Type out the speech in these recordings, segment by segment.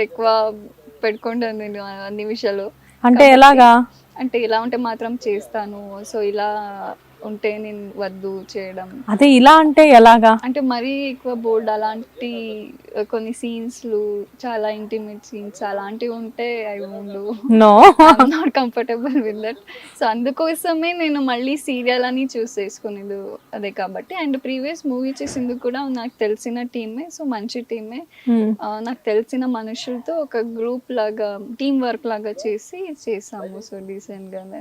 ఎక్కువ పెట్టుకుంటాను నేను అన్ని విషయాలు. అంటే ఎలాగా? అంటే ఇలా ఉంటే మాత్రం చేస్తాను. సో ఇలా ఉంటే నేను వద్దు చేయడం. అదే ఇలా అంటే ఎలాగా? అంటే మరీ ఎక్కువ బోర్డ్ అలాంటి కొన్ని సీన్స్లు చాలా ఇంటిమేట్ సీన్స్ అలాంటివి ఉంటే అవి ఉండు no. Not comfortable with that so అందుకోసమే నేను మళ్ళీ సీరియల్ అని చూస్ చేసుకునేది అదే కాబట్టి. అండ్ ప్రీవియస్ మూవీ చేసింది కూడా నాకు తెలిసిన టీమే సో మంచి టీమే ఆ, నాకు తెలిసిన మనుషులతో ఒక గ్రూప్ లాగా టీం వర్క్ లాగా చేసి చేసాము. సో డీసెంట్ గానే.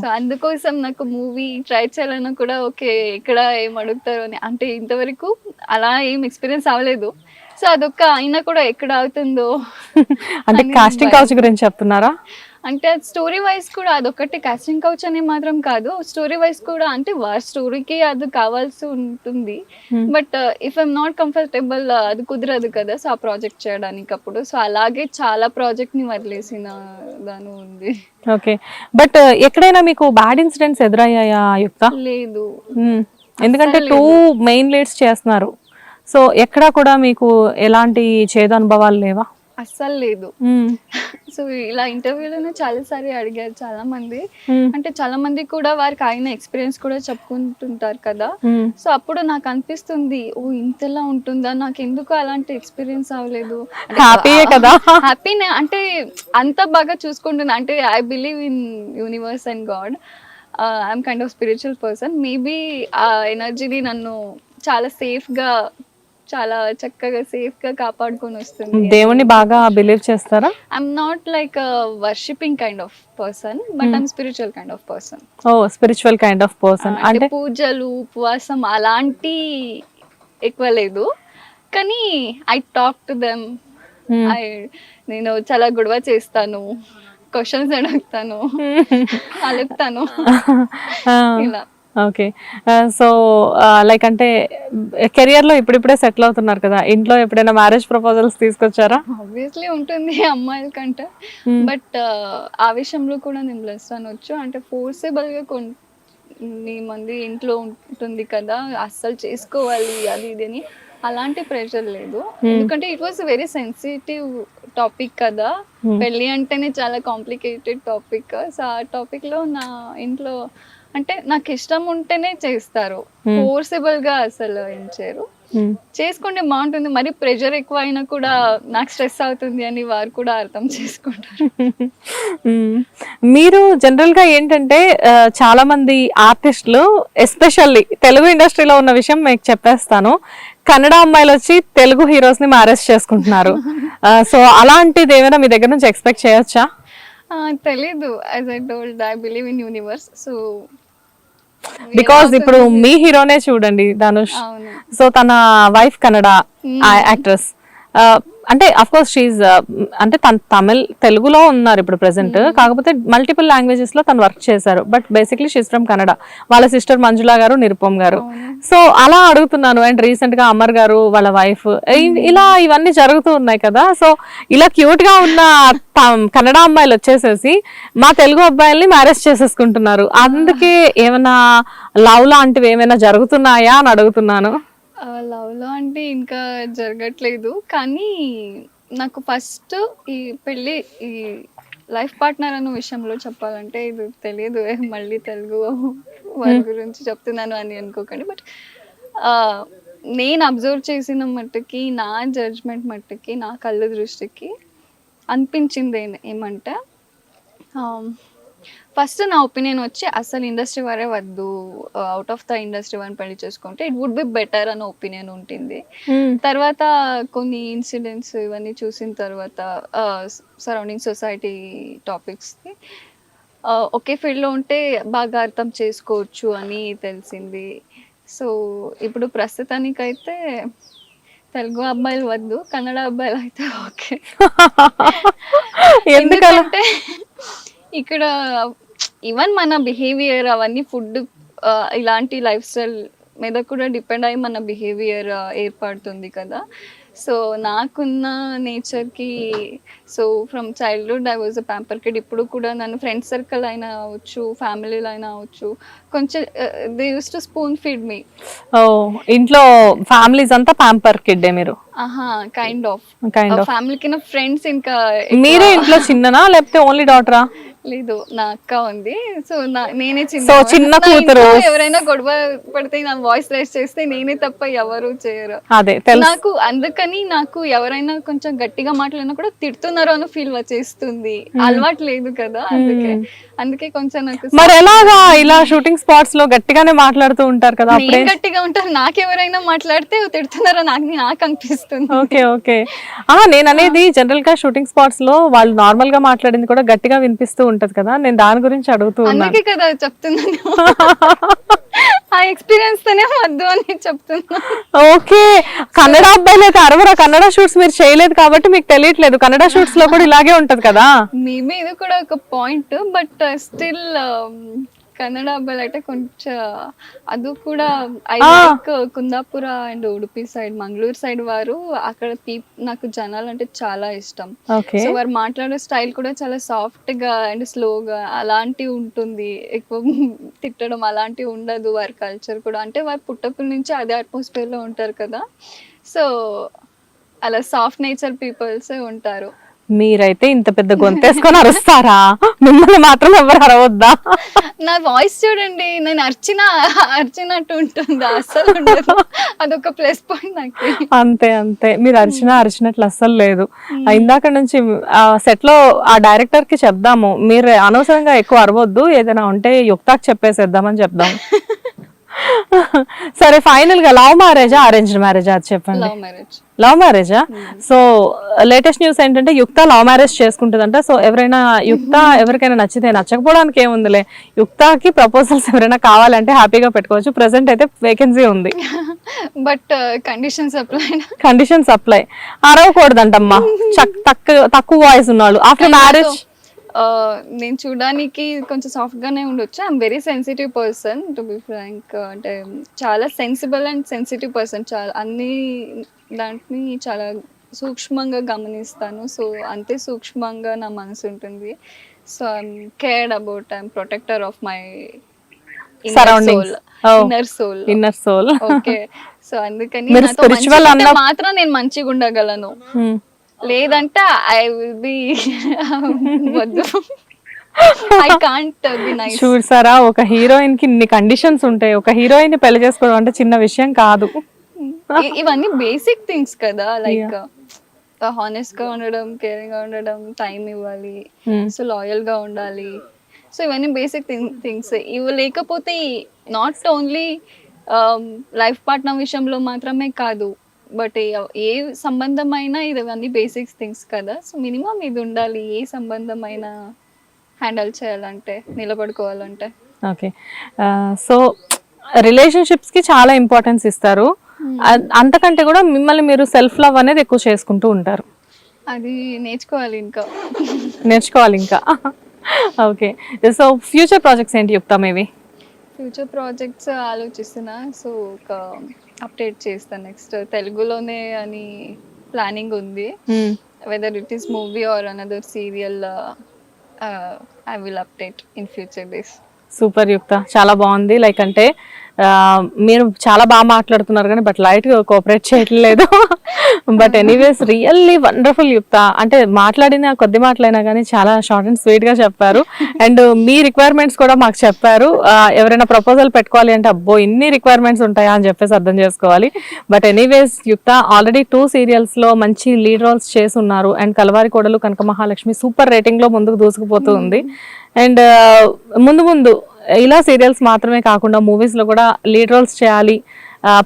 సో అందుకోసం నాకు మూవీ ట్రై చేయాలన్నా కూడా ఓకే ఎక్కడ ఏం అడుగుతారు అని. అంటే ఇంతవరకు అలా ఏం ఎక్స్పీరియన్స్ అవ్వలేదు. సో అదొక్క అయినా కూడా ఎక్కడ అవుతుందో అంటే కాస్టింగ్. కౌచ్ గురించి చెప్తున్నారా? అంటే స్టోరీ వైజ్ కూడా అదొకటి కాస్టింగ్ కౌచ్ అనే మాత్రం కాదు. స్టోరీ వైజ్ కూడా అంటే వారి స్టోరీకి అది కావాల్సి ఉంటుంది. Hmm. But if I'm not comfortable అది కుదరదు కదా సో ఆ ప్రాజెక్ట్ చేయడానికి అప్పుడు. సో అలాగే చాలా ప్రాజెక్ట్ని వదిలేసిన దాని ఉంది. ఓకే బట్ ఎక్కడైనా మీకు బ్యాడ్ ఇన్సిడెంట్స్ ఎదురయ్యాయా యుక్త లేదు. మ్మ్. ఎందుకంటే టూ మెయిన్ లీడ్స్ చేస్తున్నారు. సో ఎక్కడ కూడా మీకు ఎలాంటి చేదు అనుభవాలు లేవా? అస్సలు లేదు. సో ఇలా ఇంటర్వ్యూలోనే చాలాసారి అడిగారు చాలా మంది. అంటే చాలా మంది కూడా వారికి అయిన ఎక్స్పీరియన్స్ కూడా చెప్పుకుంటుంటారు కదా. సో అప్పుడు నాకు అనిపిస్తుంది ఓ ఇంతలా ఉంటుందా? నాకు ఎందుకు అలాంటి ఎక్స్పీరియన్స్ అవ్వలేదు? హ్యాపీయే కదా. హ్యాపీనే అంటే అంత బాగా చూసుకుంటున్నా. అంటే I believe in universe and god I'm kind of spiritual person maybe ఆ ఎనర్జీని నన్ను చాలా safe గా చాలా చక్కగా safe గా కాపాడుకొని వస్తుంది దేవుణ్ణి బాగా బిలీవ్ చేస్తారా? I'm not like worshipping kind of person but I'm spiritual kind of person a spiritual kind of person అంటే పూజలు ఉపవాసం అలాంటి ఎక్కువ లేదు. కానీ I talk to them Hmm. I నేను చాలా గొడవ చేస్తాను క్వశ్చన్స్ అడుగుతాను అలుపుతాను. ఇలా. ఓకే. సో లైక్ అంటే కెరియర్లో ఇప్పుడిప్పుడే సెటిల్ అవుతున్నారు కదా ఇంట్లో ఎప్పుడైనా మ్యారేజ్ ప్రపోజల్స్ తీసుకొచ్చారా? ఆబ్వియస్లీ ఉంటుంది అమ్మాయిల కంటే. బట్ ఆ విషయంలో కూడా నేను బ్లెస్ అనొచ్చు. అంటే ఫోర్సేబుల్గా కొన్ని మంది ఇంట్లో ఉంటుంది కదా అస్సలు చేసుకోవాలి అది ఇది అని అలాంటి ప్రెషర్ లేదు. ఎందుకంటే it was very sensitive topic కదా. పెళ్ళి అంటేనే చాలా కాంప్లికేటెడ్ టాపిక్. సో ఆ టాపిక్లో నా ఇంట్లో అంటే నాకు ఇష్టం ఉంటేనే చేస్తారు. Hmm. ఫోర్సేబుల్గా అసలు చేయరు. మ్మ్. చేసుకుంటే బాగుంటుంది. మరి ప్రెషర్ ఎక్కువ అయినా కూడా నాకు స్ట్రెస్ అవుతుంది అని వారు కూడా అర్థం చేసుకుంటారు. మ్మ్. మీరు జనరల్గా ఏంటంటే చాలా మంది ఆర్టిస్టులు ఎస్పెషల్లీ తెలుగు ఇండస్ట్రీలో ఉన్న విషయం మీకు చెప్పేస్తాను. కన్నడ అమ్మాయిలు వచ్చి తెలుగు హీరోస్ని మ్యారేజ్ చేసుకుంటున్నారు. సో అలాంటిది ఏమైనా మీ దగ్గర నుంచి ఎక్స్పెక్ట్ చేయొచ్చా? తెలీదు. As I told I believe in universe so because ఇప్పుడు మీ హీరోనే చూడండి ధనుష్. సో తన వైఫ్ కన్నడ యాక్ట్రెస్ అంటే అఫ్ కోర్స్ షీజ్ అంటే తన తమిళ్ తెలుగులో ఉన్నారు ఇప్పుడు ప్రెసెంట్ కాకపోతే మల్టిపుల్ లాంగ్వేజెస్లో తను వర్క్ చేశారు. But basically she's from Kannada వాళ్ళ సిస్టర్ మంజులా గారు నిరుపమ్ గారు. సో అలా అడుగుతున్నాను అండ్ రీసెంట్గా అమర్ గారు వాళ్ళ వైఫ్ ఇలా ఇవన్నీ జరుగుతూ ఉన్నాయి కదా. సో ఇలా క్యూట్గా ఉన్న కన్నడ అమ్మాయిలు వచ్చేసేసి మా తెలుగు అబ్బాయిల్ని మ్యారేజ్ చేసేసుకుంటున్నారు. అందుకే ఏమైనా లవ్ లాంటివి ఏమైనా జరుగుతున్నాయా అని అడుగుతున్నాను. లవ్లో అంటే ఇంకా జరగట్లేదు. కానీ నాకు ఫస్ట్ ఈ పెళ్ళి ఈ లైఫ్ పార్ట్నర్ అన్న విషయంలో చెప్పాలంటే ఇది తెలియదు. మళ్ళీ తెలుగు వారి గురించి చెప్తున్నాను అని అనుకోకండి. బట్ నేను అబ్జర్వ్ చేసిన మట్టుకి నా జడ్జ్మెంట్ మట్టుకి నా కళ్ళు దృష్టికి అనిపించింది ఏమంటే ఫస్ట్ నా ఒపీనియన్ వచ్చి అసలు ఇండస్ట్రీ వారే వద్దు అవుట్ ఆఫ్ ద ఇండస్ట్రీ వారిని పెళ్ళి చేసుకుంటే ఇట్ వుడ్ బి బెటర్ అన్న ఒపీనియన్ ఉంటుంది. తర్వాత కొన్ని ఇన్సిడెంట్స్ ఇవన్నీ చూసిన తర్వాత సరౌండింగ్ సొసైటీ టాపిక్స్ని ఒకే ఫీల్డ్లో ఉంటే బాగా అర్థం చేసుకోవచ్చు అని తెలిసింది. సో ఇప్పుడు ప్రస్తుతానికైతే తెలుగు అబ్బాయిలు వద్దు కన్నడ అబ్బాయిలు అయితే ఓకే. ఎందుకంటే ఇక్కడ ఈవెన్ మన బిహేవియర్ అవన్నీ ఫుడ్ ఇలాంటి లైఫ్ స్టైల్ మీద కూడా డిపెండ్ అయ్యి మన బిహేవియర్ ఏర్పడుతుంది కదా. సో నాకున్న నేచర్కి so from childhood I was a pamper kid ఇప్పుడు కూడా నన్ను ఫ్రెండ్ సర్కిల్ అయినా అవచ్చు ఫ్యామిలీలో అయినా అవచ్చు కొంచెం they use to spoon feed me ఇంట్లో ఫ్యామిలీస్ అంతా ప్యాంపర్ కిడ్డే మీరు? కైండ్ ఆఫ్ కైండ్ ఆఫ్ ఫ్యామిలీకి నా ఫ్రెండ్స్ ఇంకా మీరే ఇంట్లో చిన్ననా లేకపోతే ఓన్లీ డాటరా లేదు నా అక్క ఉంది. సో నేనే చిన్న So, చిన్న కూతురు. ఎవరైనా గొడవ పడితే నా వాయిస్ రైస్ చేస్తే నేనే తప్ప ఎవరు చేయరు. అదే నాకు అందుకని నాకు ఎవరైనా కొంచెం గట్టిగా మాట్లాడినా కూడా తిడుతున్నారు అని ఫీల్ వచ్చేస్తుంది. అలవాటు లేదు కదా అందుకే. అందుకే కొంచెం నాకు మరి ఎలాగా ఇలా షూటింగ్ స్పాట్స్లో గట్టిగానే మాట్లాడుతూ ఉంటారు కదా గట్టిగా ఉంటాను నాకెవరైనా మాట్లాడితే తిడుతున్నారో నాకు నాకు అనిపిస్తుంది. Okay okay. ఆ నేను అనేది జనరల్గా షూటింగ్ స్పాట్స్లో వాళ్ళు నార్మల్గా మాట్లాడింది కూడా గట్టిగా వినిపిస్తూ ఉంటది కదా నేను దాని గురించి అడుగుతూ ఉన్నాను. అందుకే కదా చెప్తున్నాను. ఆ ఎక్స్పీరియన్స్ తోనే వద్దు అని చెప్తున్నా ఓకే. కన్నడ అబ్బాయిలు అయితే అరవరా కన్నడ షూట్స్ మీరు చేయలేదు కాబట్టి మీకు తెలియట్లేదు. కన్నడ షూట్స్లో కూడా ఇలాగే ఉంటది కదా. మేబీ ఇది కూడా ఒక పాయింట్ బట్ స్టిల్ కన్నడ అబ్బాయిలు అయితే కొంచెం అది కూడా I like Kundapura and Udupi side Mangaluru side వారు అక్కడ నాకు జనాలు అంటే చాలా ఇష్టం. సో వారు మాట్లాడే స్టైల్ కూడా చాలా సాఫ్ట్గా అండ్ స్లోగా అలాంటివి ఉంటుంది. ఎక్కువ తిట్టడం అలాంటివి ఉండదు వారి కల్చర్ కూడా. అంటే వారు పుట్టకుల నుంచి అదే అట్మాస్ఫియర్లో ఉంటారు కదా. సో అలా సాఫ్ట్ నేచర్ పీపుల్స్ ఉంటారు. మీరైతే ఇంత పెద్ద గొంతేసుకొని అరుస్తారా? మిమ్మల్ని మాత్రం ఎవరు అరవద్దా? నా వాయిస్ చూడండి నేను అర్చిన అర్చినట్టు ఉంటుంది అసలు ఉండదు. అదొక ప్లస్ పాయింట్ నాకు. అంతే అంతే. మీరు అరిచినా అరిచినట్లు అస్సలు లేదు. ఆ ఇందాక నుంచి ఆ సెట్లో ఆ డైరెక్టర్కి చెప్దాము. మీరు అనవసరంగా ఎక్కువ అరవద్దు. ఏదైనా ఉంటే యుక్తాకి చెప్పేసేద్దామని చెప్దాం. సరే ఫైనల్గా లవ్ మ్యారేజా అరేంజ్డ్ మ్యారేజా అది చెప్పండి. Love marriage. So latest news ఏంటంటే యుక్త లవ్ మ్యారేజ్ చేసుకుంటుందంట. సో ఎవరైనా యుక్త ఎవరికైనా నచ్చితే నచ్చకపోవడానికి ఏముందిలే. యుక్తకి ప్రపోజల్స్ ఎవరైనా కావాలంటే హ్యాపీగా పెట్టుకోవచ్చు. ప్రెసెంట్ అయితే వేకెన్సీ ఉంది. But conditions apply condition supply అరవకూడదంటమ్మా. తక్కువ తక్కువ వాయిస్ ఉన్నాడు ఆఫ్టర్ మ్యారేజ్ నేను చూడడానికి కొంచెం సాఫ్ట్ గానే ఉండొచ్చు. I'm very sensitive person to be frank అంటే చాలా సెన్సిబుల్ అండ్ సెన్సిటివ్ పర్సన్ చాలా అన్ని దాంట్ని చాలా సూక్ష్మంగా గమనిస్తాను. సో అంతే సూక్ష్మంగా నా మనసు ఉంటుంది. So I'm cared about I'm protector of my. Inner soul inner soul okay so అందుకని మాత్రం నేను మంచిగా ఉండగలను లేదంటే ఐ విల్ బి వద్దు. ఐ కాంట్ బి నైస్ చూసారా ఒక హీరోయిన్కి ఇన్ని కండిషన్స్ ఉంటాయి. ఒక హీరోయిన్ని పెళ్ళి చేసుకోవడం అంటే చిన్న విషయం కాదు. ఇవన్నీ బేసిక్ థింగ్స్ కదా. లైక్ హానెస్ట్గా ఉండడం కేరింగ్గా ఉండడం టైం ఇవ్వాలి. Hmm. సో లాయల్గా ఉండాలి. సో ఇవన్నీ బేసిక్ థింగ్స్ ఇవి లేకపోతే నాట్ ఓన్లీ లైఫ్ పార్ట్నర్ విషయంలో మాత్రమే కాదు. బట్ ఏ సంబంధమైనా ఇవన్నీ బేసిక్స్ థింగ్స్ కదా. సో మినిమం ఇది ఉండాలి. ఏ సంబంధమైనా హ్యాండిల్ చేయాలంటే నిలబడుకోవాలంటే. ఓకే సో రిలేషన్షిప్స్కి చాలా ఇంపార్టెన్స్ ఇస్తారు. అ- అంతకంటే కూడా మిమ్మల్ని మీరు సెల్ఫ్ లవ్ అనేది ఎక్కువ చేసుకుంటూ ఉంటారు. అది నేర్చుకోవాలి ఇంకా. నేర్చుకోవాలి ఇంకా. ఓకే సో ఫ్యూచర్ ప్రాజెక్ట్స్ ఏంటి చెప్తా మేబీ? ఫ్యూచర్ ప్రాజెక్ట్స్ ఆలోచిస్తున్నా. సో ఒక అప్డేట్ చేస్తాను నెక్స్ట్. తెలుగులోనే అని ప్లానింగ్ ఉంది. Whether it is movie or another serial I will update in future days super Yukta చాలా బాగుంది. లైక్ అంటే ఆ, మీరు చాలా బాగా మాట్లాడుతున్నారు కానీ బట్ లైట్ కోఆపరేట్ చేయట్లేదు. But anyways really wonderful Yukta అంటే మాట్లాడిన కొద్ది మాటలైనా కానీ చాలా షార్ట్ అండ్ స్వీట్గా చెప్పారు. అండ్ మీ రిక్వైర్మెంట్స్ కూడా మాకు చెప్పారు. ఎవరైనా ప్రపోజల్ పెట్టుకోవాలి అంటే అబ్బో ఇన్ని రిక్వైర్మెంట్స్ ఉంటాయా అని చెప్పేసి అర్థం చేసుకోవాలి. But anyways Yukta already two సీరియల్స్లో మంచి లీడ్ రోల్స్ చేసి ఉన్నారు అండ్ కలవారి కోడలు కనక మహాలక్ష్మి సూపర్ రేటింగ్లో ముందుకు దూసుకుపోతూ ఉంది. అండ్ uh, ముందు ముందు ఇలా సీరియల్స్ మాత్రమే కాకుండా మూవీస్లో కూడా లీడ్ రోల్స్ చేయాలి.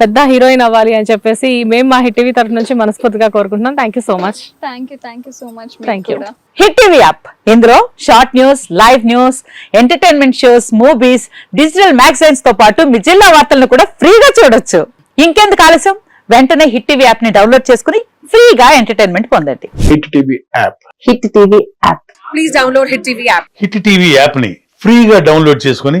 పెద్ద హీరోయిన్ అవ్వాలి అని చెప్పేసి మేము మా హిట్ టీవీ తరఫు నుంచి మనస్ఫూర్తిగా కోరుకుంటున్నాం. Thank you so much thank you thank you so much you. కూడా. హిట్ టీవీ యాప్ ఇందులో short news live news entertainment shows movies digital మ్యాగజైన్స్తో పాటు మీ జిల్లా వార్తలను కూడా ఫ్రీగా చూడొచ్చు. ఇంకెందుకు ఆలస్యం? వెంటనే హిట్ టీవీ యాప్ని డౌన్లోడ్ చేసుకుని ఫ్రీగా ఎంటర్టైన్మెంట్ పొందండి. Hit TV app Hit TV app please download Hit TV app. Hit TV యాప్ని ఫ్రీగా డౌన్లోడ్ చేసుకొని